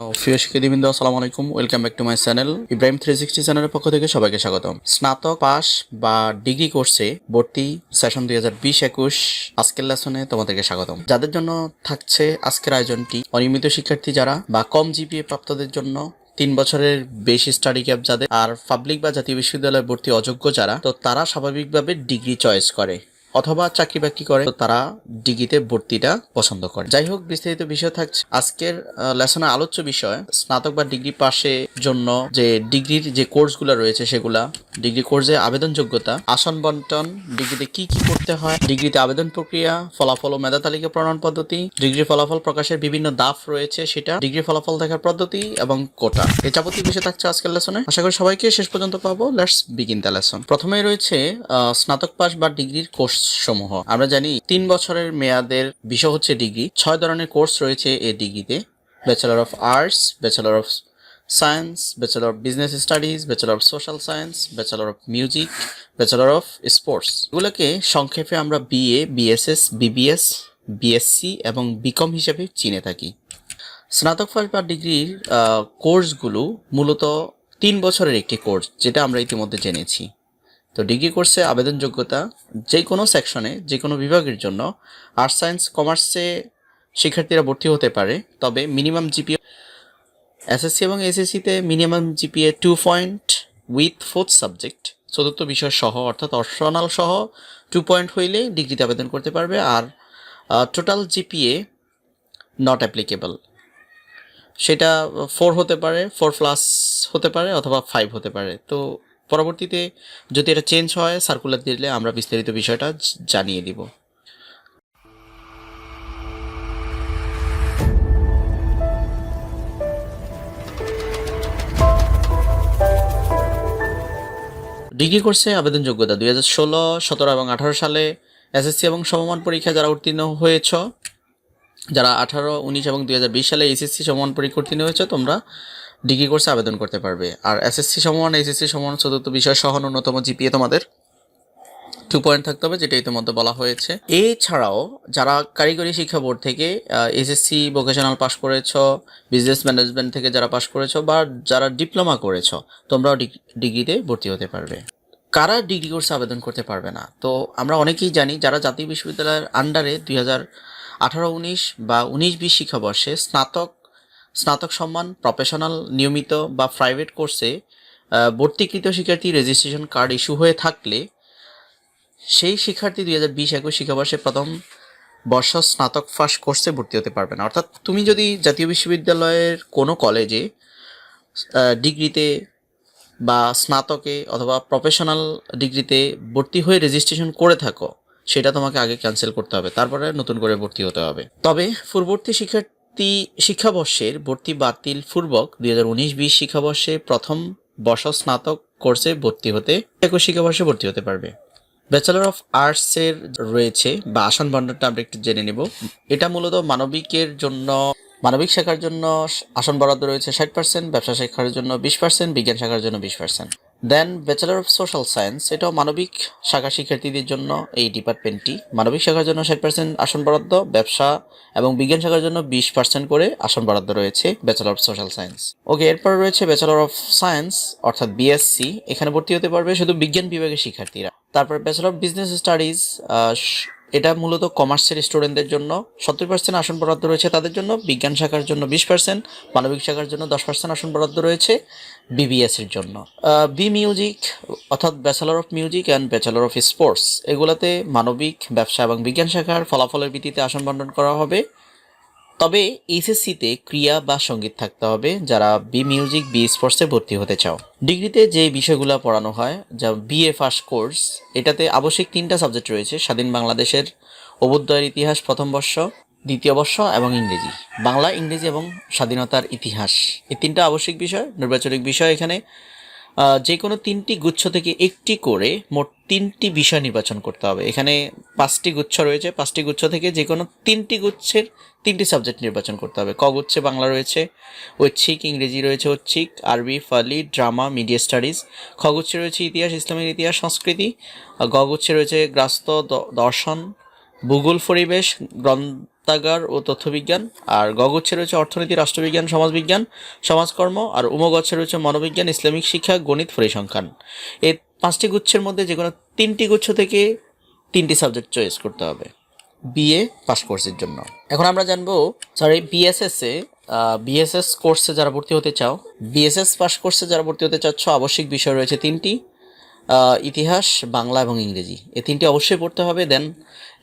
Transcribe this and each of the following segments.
প্রিয় আলাইকুম welcome my channel three sixty চ্যানেলের পক্ষ থেকে সবাইকে স্বাগতম। স্নাতক বা ডিগ্রি কোর্সে ভর্তি সেশন দুই হাজার বিশ একুশ তোমাদেরকে স্বাগতম। যাদের জন্য থাকছে আজকের আয়োজনটি অনিয়মিত শিক্ষার্থী যারা, বা কম জিপিএ প্রাপ্তদের জন্য তিন বছরের বেশি স্টাডি ক্যাপ যাদের, আর পাবলিক বা জাতীয় বিশ্ববিদ্যালয়ে ভর্তি অযোগ্য যারা, তো তারা স্বাভাবিকভাবে ডিগ্রি চয়েস করে। অথবা চাকরি বাকরি করে তারা ডিগ্রিতে ভর্তিটা পছন্দ করে। যাই হোক, বিস্তারিত বিষয় থাকছে। আজকের লেসনে আলোচ্য বিষয়, স্নাতক বা ডিগ্রি পাশের জন্য যে ডিগ্রির যে কোর্সগুলো রয়েছে সেগুলা, ডিগ্রি কোর্সে আবেদন যোগ্যতা আসন বন্টন, ডিগ্রিতে কি কি করতে হয়, ডিগ্রিতে আবেদন প্রক্রিয়া, ফলাফল ও মেধা তালিকা প্রণয়ন পদ্ধতি ডিগ্রি ফলাফল প্রকাশের বিভিন্ন দাফ রয়েছে সেটা ডিগ্রি ফলাফল দেখার পদ্ধতি এবং কোটা। এই যাবতীয় বিষয় থাকছে আজকের লেসনে। আশা করি সবাইকে শেষ পর্যন্ত পাবো। লেটস বিগিন দ্য লেসন প্রথমে রয়েছে স্নাতক পাস বা ডিগ্রির কোর্স সমূহ। আমরা জানি তিন বছরের মেয়াদের বিষয় হচ্ছে ডিগ্রি। ছয় ধরনের কোর্স রয়েছে এই ডিগ্রিতে। Bachelor of arts bachelor of science bachelor of business studies bachelor of social science bachelor of music bachelor of sports এগুলোকে সংক্ষেপে আমরা বিএ বিএসএস বিবিএস বিএসসি এবং বিকম হিসেবে চিনে থাকি। স্নাতক ফার্স্ট বা ডিগ্রির কোর্সগুলো মূলত তিন বছরের একটি কোর্স, যেটা আমরা ইতিমধ্যে জেনেছি। তো ডিগ্রি কোর্সে আবেদন যোগ্যতা যে কোনো সেকশনে যে কোনো বিভাগের জন্য আর্টস, সায়েন্স, কমার্সে শিক্ষার্থীরা ভর্তি হতে পারে, তবে মিনিমাম জিপিএ, এসএসসি এবং এসএসসিতে minimum GPA two point with fourth subject চতুর্থ বিষয় সহ, অর্থাৎ অপশনাল সহ টু পয়েন্ট হইলে ডিগ্রিতে আবেদন করতে পারবে আর টোটাল জিপিএ নট অ্যাপ্লিকেবল সেটা ফোর হতে পারে ফোর প্লাস হতে পারে অথবা ফাইভ হতে পারে। তো পরবর্তীতে যদি এটা চেঞ্জ হয় সার্কুলার দিলে আমরা বিস্তারিত বিষয়টা জানিয়ে দিব। ডিগ্রি কোর্সে আবেদন যোগ্যতা দুই হাজার ষোলো, সতেরো এবং আঠারো সালে এসএসসি এবং সমমান পরীক্ষা যারা উত্তীর্ণ হয়েছ, যারা আঠারো, উনিশ এবং দুই হাজার বিশ সালে এসএসসি সমমান পরীক্ষা উত্তীর্ণ হয়েছে, তোমরা ডিগ্রি কোর্সে আবেদন করতে পারবে। আর এসএসসি সমান এসএসসি সমান চতুর্থ বিষয় সহ ন্যূনতম জিপিএ তোমাদের টু পয়েন্ট থাকতে হবে যেটা ইতিমধ্যে বলা হয়েছে। এছাড়াও যারা কারিগরি শিক্ষা বোর্ড থেকে এসএসসি ভোকেশনাল পাস করেছ বিজনেস ম্যানেজমেন্ট থেকে যারা পাস করেছ বা যারা ডিপ্লোমা করেছ, তোমরাও ডিগ- ডিগ্রিতে ভর্তি হতে পারবে। কারা ডিগ্রি কোর্সে আবেদন করতে পারবে না? তো আমরা অনেকেই জানি যারা জাতীয় বিশ্ববিদ্যালয়ের আন্ডারে দুই হাজার আঠারো, উনিশ বা উনিশ বিশ শিক্ষাবর্ষে স্নাতক স্নাতক সম্মান প্রফেশনাল নিয়মিত বা প্রাইভেট কোর্সে ভর্তিকৃত শিক্ষার্থী রেজিস্ট্রেশন কার্ড ইস্যু হয়ে থাকলে, সেই শিক্ষার্থী দুই হাজার বিশ একুশ শিক্ষাবর্ষে প্রথম বর্ষ স্নাতক ফার্স্ট কোর্সে ভর্তি হতে পারবে না। অর্থাৎ তুমি যদি জাতীয় বিশ্ববিদ্যালয়ের কোনো কলেজে ডিগ্রিতে বা স্নাতকে অথবা প্রফেশনাল ডিগ্রিতে ভর্তি হয়ে রেজিস্ট্রেশন করে থাকো, সেটা তোমাকে আগে ক্যান্সেল করতে হবে, তারপরে নতুন করে ভর্তি হতে হবে। তবে পূর্ববর্তী শিক্ষার্থী শিক্ষাবর্ষের ভর্তি বাতিল পূর্বক দুই হাজার উনিশ বিশ শিক্ষাবর্ষে প্রথম বর্ষ স্নাতক কোর্সে ভর্তি হতে একই শিক্ষাবর্ষে ভর্তি হতে পারবে। ব্যাচেলর অফ আর্টসের রয়েছে, বা আসন বন্টনটা আমরা একটু জেনে নেব। এটা মূলত মানবিকের জন্য, মানবিক শাখার জন্য আসন বরাদ্দ রয়েছে ষাট পার্সেন্ট ব্যবসা শাখার জন্য বিশ পার্সেন্ট বিজ্ঞান শাখার জন্য বিশ percent then bachelor of social science এটাও মানবিক শাখা শিক্ষার্থীদের জন্য এই ডিপার্টমেন্টটি মানবিক শাখার জন্য ষাট পার্সেন্ট আসন বরাদ্দ, ব্যবসা এবং বিজ্ঞান শাখার জন্য বিশ পার্সেন্ট করে আসন বরাদ্দ রয়েছে bachelor of social science okay এরপর রয়েছে ব্যাচেলর অফ সায়েন্স অর্থাৎ বিএসসি এখানে ভর্তি হতে পারবে শুধু বিজ্ঞান বিভাগের শিক্ষার্থীরা। তারপর ব্যাচেলর অফ বিজনেস স্টাডিজ এটা মূলত কমার্সের স্টুডেন্টদের জন্য। সত্তর পার্সেন্ট আসন বরাদ্দ রয়েছে তাদের জন্য, বিজ্ঞান শাখার জন্য বিশ পার্সেন্ট মানবিক শাখার জন্য দশ পার্সেন্ট আসন বরাদ্দ রয়েছে বিবিএস এর জন্য। বি মিউজিক অর্থাৎ bachelor of music and bachelor of sports এগুলাতে মানবিক, ব্যবসা এবং বিজ্ঞান শাখার ফলাফলের ভিত্তিতে আসন বন্টন করা হবে। তবে এইচএসসিতে ক্রিয়া বা সংগীত থাকতে হবে, যারা বি মিউজিক বি স্পোর্টসে ভর্তি হতে চাও। ডিগ্রিতে যে বিষয়গুলো পড়ানো হয়, যা বিএ ফার্স্ট কোর্স এটাতে আবশ্যিক তিনটা সাবজেক্ট রয়েছে, স্বাধীন বাংলাদেশের অবুদ্ধয়ের ইতিহাস প্রথম বর্ষ, দ্বিতীয় বর্ষ এবং ইংরেজি। বাংলা, ইংরেজি এবং স্বাধীনতার ইতিহাস, এই তিনটা আবশ্যিক বিষয়, নির্বাচনিক বিষয় এখানে যে কোনো তিনটি গুচ্ছ থেকে একটি করে মোট তিনটি বিষয় নির্বাচন করতে হবে। এখানে পাঁচটি গুচ্ছ রয়েছে। পাঁচটি গুচ্ছ থেকে যে কোনো তিনটি গুচ্ছের তিনটি সাবজেক্ট নির্বাচন করতে হবে। ক গুচ্ছে বাংলা রয়েছে, ঐচ্ছিক, ইংরেজি রয়েছে ঐচ্ছিক, আরবি, ফালি, ড্রামা, মিডিয়া স্টাডিজ। খ গুচ্ছে রয়েছে ইতিহাস, ইসলামের ইতিহাস, সংস্কৃতি। গ গুচ্ছে রয়েছে গ্রাস্ত দর্শন, ভূগোল, পরিবেশ, গ্রন্থ গ্রন্থাগার ও তথ্যবিজ্ঞান। আর গগচ্ছে রয়েছে অর্থনীতি, রাষ্ট্রবিজ্ঞান, সমাজবিজ্ঞান, সমাজকর্ম, আর উমগচ্ছে রয়েছে মনোবিজ্ঞান, ইসলামিক শিক্ষা, গণিত, পরিসংখ্যান। এই পাঁচটি গুচ্ছের মধ্যে যে কোনো তিনটি গুচ্ছ থেকে তিনটি সাবজেক্ট চয়েস করতে হবে। বিএ পাস কোর্সের জন্য। এখন আমরা জানব সরি বিএসএস এ বিএসএস কোর্সে যারা ভর্তি হতে চাও, বিএসএস পাস কোর্সে যারা ভর্তি হতে চাচ্ছ, আবশ্যিক বিষয় রয়েছে তিনটি। ইতিহাস, বাংলা এবং ইংরেজি। এই তিনটি অবশ্যই পড়তে হবে, দেন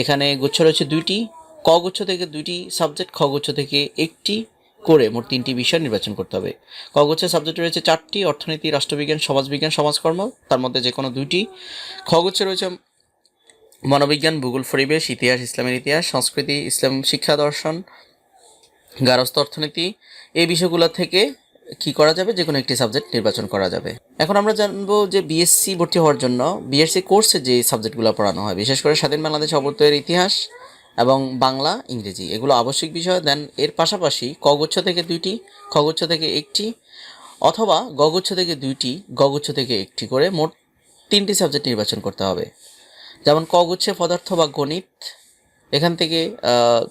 এখানে গুচ্ছ রয়েছে দুইটি। ক গুচ্ছ থেকে দুইটি সাবজেক্ট খ গুচ্ছ থেকে একটি করে মোট তিনটি বিষয় নির্বাচন করতে হবে। ক গুচ্ছের সাবজেক্ট রয়েছে চারটি, অর্থনীতি, রাষ্ট্রবিজ্ঞান, সমাজবিজ্ঞান, সমাজকর্ম। তার মধ্যে যে কোনো দুইটি। খ গুচ্ছে রয়েছে মনোবিজ্ঞান, ভূগোল, পরিবেশ, ইতিহাস, ইসলামের ইতিহাস, সংস্কৃতি, ইসলাম শিক্ষা দর্শন, গারস্থ অর্থনীতি। এই বিষয়গুলো থেকে কি করা যাবে? যে কোনো একটি সাবজেক্ট নির্বাচন করা যাবে। এখন আমরা জানব যে বিএসসি ভর্তি হওয়ার জন্য বিএসসি কোর্সে যে সাবজেক্টগুলো পড়ানো হয়, বিশেষ করে স্বাধীন বাংলাদেশ অবর্তের ইতিহাস এবং বাংলা ইংরেজি। এগুলো আবশ্যিক বিষয় দেন এর পাশাপাশি কগুচ্ছ থেকে দুইটি খগুচ্ছ থেকে একটি অথবা গগুচ্ছ থেকে দুইটি গগুচ্ছ থেকে একটি করে মোট তিনটি সাবজেক্ট নির্বাচন করতে হবে। যেমন ক গুচ্ছে পদার্থ বা গণিত এখান থেকে আহ,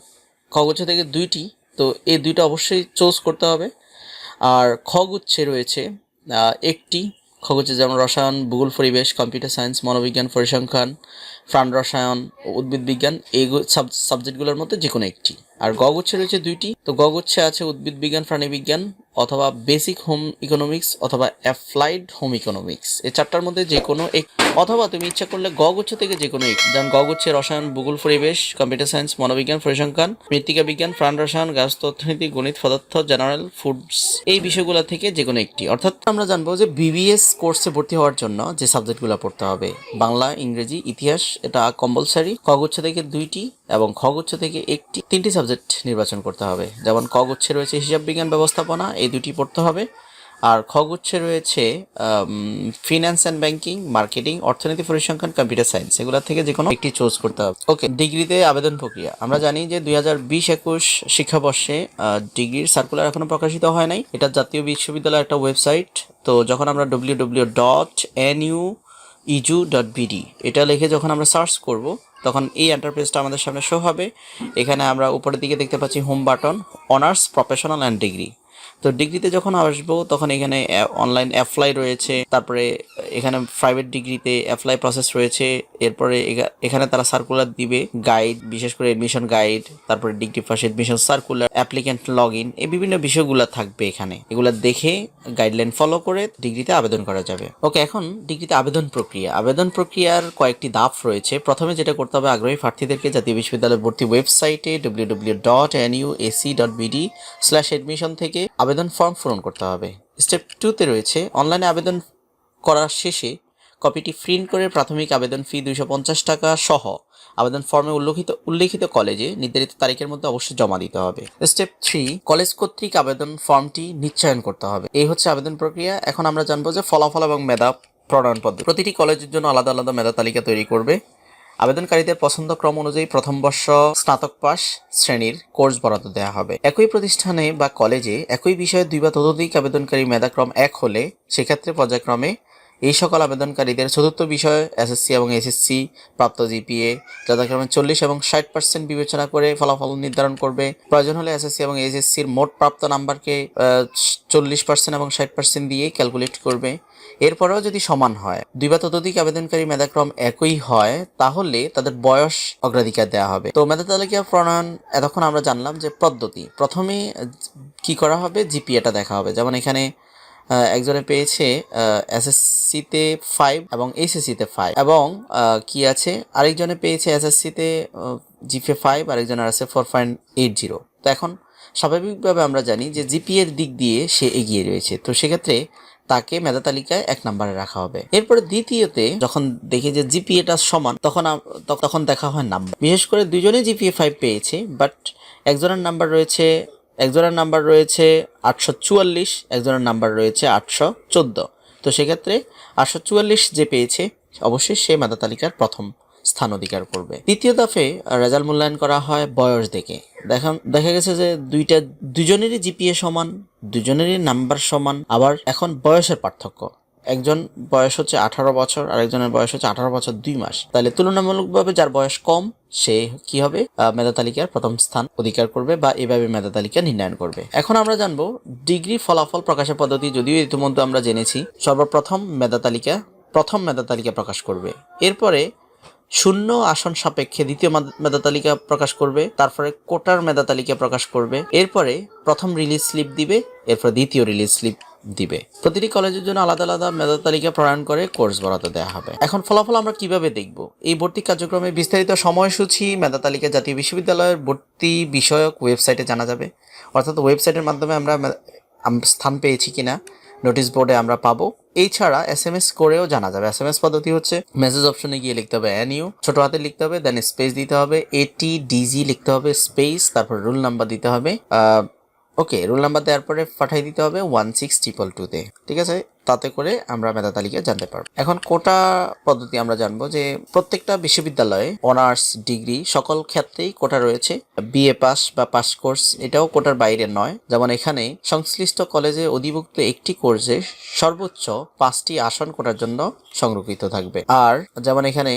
ক গুচ্ছ থেকে দুইটি তো এই দুইটা অবশ্যই চোজ করতে হবে। আর খ গুচ্ছে রয়েছে একটি খ গুচ্ছে যেমন রসায়ন ভূগোল পরিবেশ কম্পিউটার সায়েন্স মনোবিজ্ঞান পরিসংখ্যান প্রাণ রসায়ন উদ্ভিদ বিজ্ঞান, এই সাবজেক্টগুলোর মধ্যে যে কোনো একটি। আর গ গুচ্ছে রয়েছে দুইটি। তো গ গুচ্ছে আছে উদ্ভিদ বিজ্ঞান, প্রাণী বিজ্ঞান অথবা বেসিক হোম ইকোনমিক্স অথবা অ্যাপ্লাইড হোম ইকোনমিক্স এই চারটার মধ্যে যে কোনো এক অথবা তুমি ইচ্ছা করলে গ গুচ্ছ থেকে যে কোনো এক যেমন গ গুচ্ছে রসায়ন, ভূগোল, পরিবেশ কম্পিউটার সায়েন্স মনোবিজ্ঞান, পরিসংখ্যান, মৃত্তিকা বিজ্ঞান, প্রাণ রসায়ন গাছস্থ অর্থনীতি গণিত, পদার্থ জেনারেল ফুডস এই বিষয়গুলো থেকে যে কোনো একটি। অর্থাৎ আমরা জানব যে বিবিএস কোর্সে ভর্তি হওয়ার জন্য যে সাবজেক্টগুলো পড়তে হবে, বাংলা, ইংরেজি, ইতিহাস, এটা কম্পালসারি ক গুচ্ছ থেকে দুইটি এবং খ গুচ্ছ থেকে একটি। তিনটি সাবজেক্ট নির্বাচন করতে হবে। যেমন ক গুচ্ছে রয়েছে হিসাব বিজ্ঞান ব্যবস্থাপনা, এই দুটি পড়তে হবে। আর খ গুচ্ছে রয়েছে ফিনান্স অ্যান্ড ব্যাংকিং মার্কেটিং অর্থনীতি পরিসংখ্যান কম্পিউটার সায়েন্স এগুলো থেকে যে কোনো একটি চুজ করতে হবে। ওকে ডিগ্রিতে আবেদন প্রক্রিয়া। আমরা জানি যে দুই হাজার বিশ একুশ শিক্ষাবর্ষে ডিগ্রির সার্কুলার এখনও প্রকাশিত হয় নাই। এটা জাতীয় বিশ্ববিদ্যালয়ের একটা ওয়েবসাইট তো যখন আমরা W W dot N U edu dot BD এটা লিখে যখন আমরা সার্চ করব, তখন এই এন্টারপ্রাইজটা আমাদের সামনে শো হবে। এখানে আমরা উপরের দিকে দেখতে পাচ্ছি home button honours professional and degree তো ডিগ্রিতে যখন আসব, তখন এখানে অনলাইন অ্যাপ্লাই রয়েছে, তারপরে এখানে প্রাইভেট ডিগ্রিতে অ্যাপ্লাই প্রসেস রয়েছে, এরপরে এখানে তারা সার্কুলার দিবে গাইড বিশেষ করে এডমিশন গাইড তারপরে degree first admission circular applicant log in এই বিভিন্ন বিষয়গুলো থাকবে এখানে। এগুলো দেখে গাইডলাইন ফলো করে ডিগ্রিতে আবেদন করা যাবে। ওকে, এখন ডিগ্রিতে আবেদন প্রক্রিয়া। আবেদন প্রক্রিয়ার কয়েকটি ধাপ রয়েছে। প্রথমে যেটা করতে হবে আগ্রহী প্রার্থীদেরকে জাতীয় বিশ্ববিদ্যালয় ভর্তি ওয়েবসাইটে W W dot N U AC dot BD slash admission থেকে আবেদন ফর্ম পূরণ করতে হবে। স্টেপ টুতে রয়েছে অনলাইনে আবেদন করার শেষে কপিটি প্রিন্ট করে প্রাথমিক আবেদন ফি দুইশো পঞ্চাশ টাকা সহ আবেদন ফর্মে উল্লেখিত উল্লেখিত কলেজে নির্ধারিত তারিখের মধ্যে অবশ্যই জমা দিতে হবে। স্টেপ থ্রি কলেজ কর্তৃক আবেদন ফর্মটি নিশ্চয়ন করতে হবে। এই হচ্ছে আবেদন প্রক্রিয়া। এখন আমরা জানব যে ফলাফল এবং মেধা প্রণয়ন পদ্ধতি প্রতিটি কলেজের জন্য আলাদা আলাদা মেধা তালিকা তৈরি করবে। আবেদনকারীদের পছন্দ ক্রম অনুযায়ী প্রথম বর্ষ স্নাতক পাস শ্রেণির কোর্স বরাদ্দ দেওয়া হবে। একই প্রতিষ্ঠানে বা কলেজে একই বিষয়ে দুই বা ততোধিক আবেদনকারী মেধাক্রম এক হলে সেক্ষেত্রে পর্যায়ক্রমে এই সকল আবেদনকারীদের চতুর্থ বিষয় এসএসসি এবং এসএসসি প্রাপ্ত জিপিএ যথাক্রমে চল্লিশ এবং ষাট পার্সেন্ট বিবেচনা করে ফলাফল নির্ধারণ করবে। প্রয়োজন হলে এসএসসি এবং এসএসসির মোট প্রাপ্ত নাম্বারকে চল্লিশ পার্সেন্ট এবং ষাট পার্সেন্ট দিয়ে ক্যালকুলেট করবে। এরপরেও যদি সমান হয় দুই বা ততোধিক আবেদনকারী মেধাক্রম একই হয়, তাহলে তাদের বয়স অগ্রাধিকার দেওয়া হবে। তো মেধা তালিকা প্রণয়ন, এতক্ষণ আমরা জানলাম যে পদ্ধতি। প্রথমে কি করা হবে? জিপিএটা দেখা হবে। যেমন এখানে একজনে পেয়েছে এসএসসিতে ফাইভ এবং এসএসসিতে ফাইভ এবং কি আছে? আরেকজনে পেয়েছে এসএসসিতে জিপিএ ফাইভ আরেকজনের আছে ফোর পয়েন্ট এইট জিরো তো এখন স্বাভাবিকভাবে আমরা জানি যে জিপিএর দিক দিয়ে সে এগিয়ে রয়েছে। তো সেক্ষেত্রে তাকে মেধা তালিকায় এক নম্বরে রাখা হবে। এরপরে দ্বিতীয়তে যখন দেখি যে জিপিএটা সমান, তখন তখন দেখা হয় নাম্বার বিশেষ করে দুজনেই জিপিএ ফাইভ পেয়েছে বাট একজনের নাম্বার রয়েছে, একজনের নাম্বার রয়েছে আটশো চুয়াল্লিশ, একজনের নাম্বার রয়েছে আটশো চোদ্দ। তো সেক্ষেত্রে আটশো চুয়াল্লিশ যে পেয়েছে, অবশ্যই সে মেধা তালিকার প্রথম স্থান অধিকার করবে। দ্বিতীয় দফে রেজাল্ট মূল্যায়ন করা হয় বয়স দেখে। দেখা দেখা গেছে যে দুইটা দুজনেরই জিপিএ সমান, দুজনেরই নাম্বার সমান, আবার এখন বয়সের পার্থক্য। একজন বয়স হচ্ছে আঠারো বছর আর একজনের বয়স হচ্ছে আঠারো বছর দুই মাস। তাহলে তুলনামূলকভাবে যার বয়স কম, সে কি হবে? মেধা তালিকার প্রথম স্থান অধিকার করবে বা এভাবে মেধা তালিকা নির্ণয়ন করবে। এখন আমরা জানব ডিগ্রি ফলাফল প্রকাশের পদ্ধতি। যদিও ইতিমধ্যে আমরা জেনেছি, সর্বপ্রথম মেধা তালিকা, প্রথম মেধা তালিকা প্রকাশ করবে। এরপরে শূন্য আসন সাপেক্ষে দ্বিতীয় মেধা তালিকা প্রকাশ করবে, তারপরে কোটার মেধা তালিকা প্রকাশ করবে, এরপরে প্রথম রিলিজ স্লিপ দিবে, এরপর দ্বিতীয় রিলিজ স্লিপ দিবে। প্রতিটি কলেজের জন্য আলাদা আলাদা মেধা তালিকা প্রণয়ন করে কোর্স বরাদ্দ দেওয়া হবে। এখন ফলাফল আমরা কীভাবে দেখব? এই ভর্তি কার্যক্রমে বিস্তারিত সময়সূচি, মেধা তালিকা, জাতীয় বিশ্ববিদ্যালয়ের ভর্তি বিষয়ক ওয়েবসাইটে জানা যাবে। অর্থাৎ ওয়েবসাইটের মাধ্যমে আমরা স্থান পেয়েছি কিনা, নোটিশ বোর্ডে আমরা পাবো। এছাড়া এস এম এস করেও জানা যাবে। এস এম এস পদ্ধতি হচ্ছে মেসেজ অপশনে গিয়ে লিখতে হবে এন ইউ ছোট হাতে লিখতে হবে দেন স্পেস দিতে হবে এটি ডিজি লিখতে হবে স্পেস তারপর রুল নাম্বার দিতে হবে ওকে, রোল নাম্বার দেওয়ার পরে পাঠিয়ে দিতে হবে ওয়ান সিক্স ট্রিপল টুতে ঠিক আছে? তাতে করে আমরা মেধা তালিকা জানতে পারব। এখন কোটা পদ্ধতি আমরা জানব যে প্রত্যেকটা বিশ্ববিদ্যালয়ে অনার্স, ডিগ্রি, সকল ক্ষেত্রেই কোটা রয়েছে। বিএ পাস বা পাস কোর্স এটাও কোটার বাইরে নয়। যেমন এখানে সংশ্লিষ্ট কলেজে অধিভুক্ত একটি কোর্সে সর্বোচ্চ পাঁচটি আসন কোটার জন্য সংরক্ষিত থাকবে। আর যেমন এখানে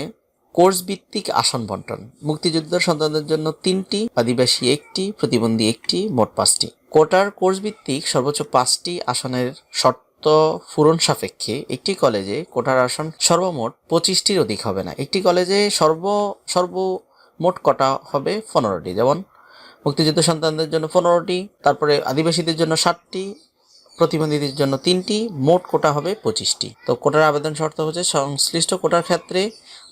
কোর্স ভিত্তিক আসন বন্টন, মুক্তিযুদ্ধ সন্তানদের জন্য তিনটি, আদিবাসী একটি, প্রতিবন্ধী একটি, মোট পাঁচটি। কোটার কোর্স ভিত্তিক সর্বোচ্চ পাঁচটি আসনের শর্ত পূরণ সাপেক্ষে একটি কলেজে কোটার আসন সর্বমোট পঁচিশটির অধিক হবে না। একটি কলেজে সর্ব, সর্বমোট কটা হবে? পনেরোটি। যেমন মুক্তিযুদ্ধ সন্তানদের জন্য পনেরোটি, তারপরে আদিবাসীদের জন্য ষাটটি, প্রতিবন্ধীদের জন্য তিনটি, মোট কোটা হবে পঁচিশটি। তো কোটার আবেদন শর্ত হচ্ছে সংশ্লিষ্ট কোটার ক্ষেত্রে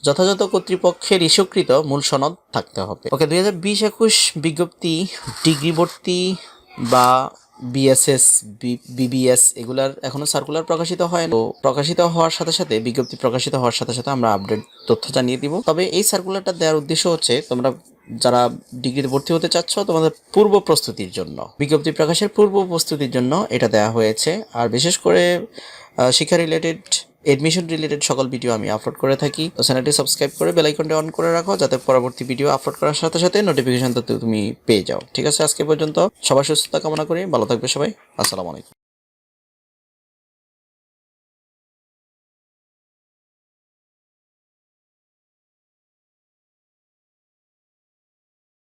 যথাযথ কর্তৃপক্ষের ইস্যুকৃত মূল সনদ থাকতে হবে। ওকে, দুই হাজার বিশ একুশ বিজ্ঞপ্তি ডিগ্রি ভর্তি বা বিএসএস বিবিএস এগুলার এখনও সার্কুলার প্রকাশিত হয়। তো প্রকাশিত হওয়ার সাথে সাথে, বিজ্ঞপ্তি প্রকাশিত হওয়ার সাথে সাথে আমরা আপডেট তথ্য জানিয়ে দিব। তবে এই সার্কুলারটা দেওয়ার উদ্দেশ্য হচ্ছে, তোমরা যারা ডিগ্রিতে ভর্তি হতে চাচ্ছ, তোমাদের পূর্ব প্রস্তুতির জন্য। বিজ্ঞপ্তি প্রকাশের পূর্ব প্রস্তুতির জন্য এটা দেওয়া হয়েছে। আর বিশেষ করে শিক্ষা রিলেটেড এডমিশন রিলেটেড সকল ভিডিও আমি আপলোড করে থাকি। তো চ্যানেলটি সাবস্ক্রাইব করে বেলাইকনটি অন করে রাখো যাতে পরবর্তী ভিডিও আপলোড করার সাথে সাথে নোটিফিকেশন তো তুমি পেয়ে যাও। ঠিক আছে, আজকে পর্যন্ত সবার সুস্থতা কামনা করি, ভালো থাকবে সবাই। আসসালামু আলাইকুম।